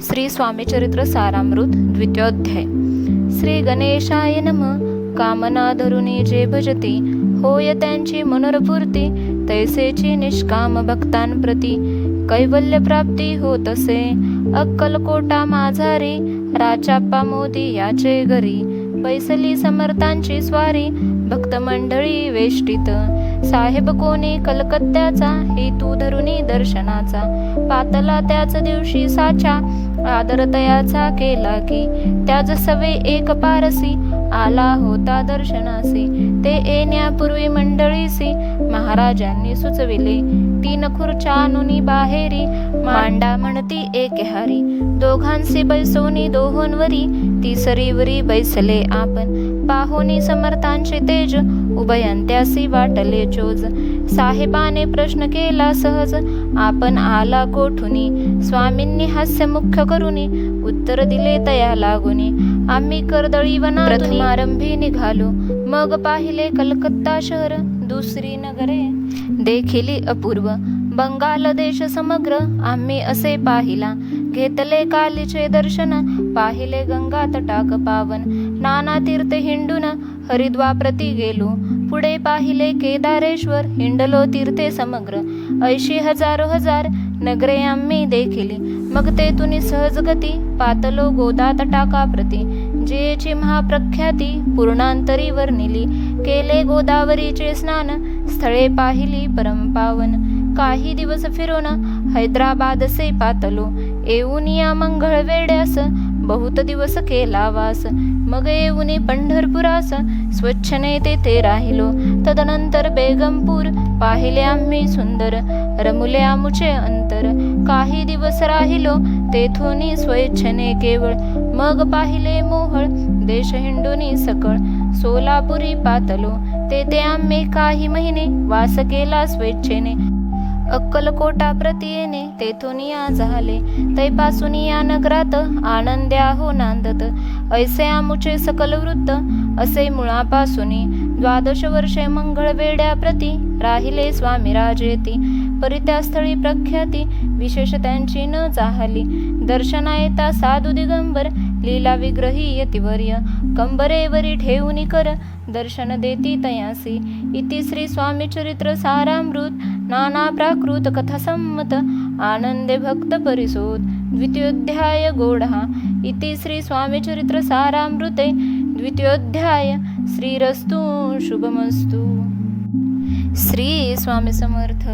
श्री स्वामीचरित्र सारामृत द्वितीयोध्याय. श्री गणेशाय नम. कामना धरुणी जे भजती होय त्यांची मनोरपूर्ती तैसेची निष्काम भक्तांप्रती. कैवल्य प्राप्ती होत असे अक्कलकोटा माझारी. राचाप्पा मोदी याचे घरी बैसली समर्थांची स्वारी. भक्त मंडळी वेष्टीत. साहेब कोणी कलकत्त्याचा हेतू धरुणी दर्शनाचा. पातला त्याच दिवशी साचा आदर तयाचा केला की. त्याच सवे एक पारसी आला होता दर्शनासी. ते येण्यापूर्वी मंडळीसी महाराजांनी सुचविले तीन खुर्च्या आणुनी बाहेरी मांडा म्हणती एक हारी. दोघांसी बैसोनी दोहोंवरी तिसरीवरी बैसले आपण. पाहुनी समर्थांचे तेज उभयंत्यासी वाटले चोज. साहेबाने प्रश्न केला सहज. आपण आला कोठुनी? स्वामींनी हास्य मुख्य करुनी उत्तर दिले तया लागुनी. आम्ही कर्दळी वना प्रथमारंभी निघालो. मग पाहिले कलकत्ता शहर दुसरी नगरे. देखिली अपूर्व. बंगाल देश समग्र. आम्ही असे पाहिला. घेतले कालीचे दर्शन. पाहिले गंगा तटाक पावन. नाना तीर्थ हिंडून हरिद्वा प्रती गेलो. पुढे पाहिले केदारेश्वर हिंडलो तीर्थे समग्र. ऐशी हजारो हजार नगरे आम्ही देखिली. मग तेथुनी सहज गती पातलो गोदा तटाका प्रती. जेची महाप्रख्याती पूर्णांतरी वर्णिली केले गोदावरीचे स्नान स्थळे पाहिली परमपावन. काही दिवस फिरून हैदराबाद से पातलो. येऊन या मंगळ वेड्यास बहुत दिवस केला वास मग येऊन पंढरपुरास स्वच्छने तेथे राहिलो. तदनंतर बेगमपूर पाहिले आम्ही सुंदर रमुले आमुचे अंतर. काही दिवस राहिलो तेथोनी स्वेच्छने केवळ. मग पाहिले मोहळ देश हिंडोनी सकळ. सोलापुरी पातलो तेथे आम्ही काही महिने वास केला स्वेच्छेने. अक्कलकोटा प्रति येणे तेथून या झाले. तैपासून या नगरात आनंद्या हो नांदत. ऐसे आमुचे सकल वृत्त असे मुळापासून द्वादश वर्षे मंगळ वेड्या राहिले स्वामी राजेती. परित्यास्थळी प्रख्याती विशेष त्यांची न जाहली. दर्शना येता साधू दिगंबर लीला विग्रही यतिवर्य. कंबरेवरी ठेवून कर दर्शन देती तयासी. इति श्री स्वामी चरित्र सारामृत नाना प्राकृत कथा संमत आनंदे भक्त परिसोद द्वितीयोध्याय गोढा इति श्री स्वामी चरित्र सारामृते द्वितीयोध्याय श्रीरस्तु शुभमस्तु. श्री स्वामी समर्थ.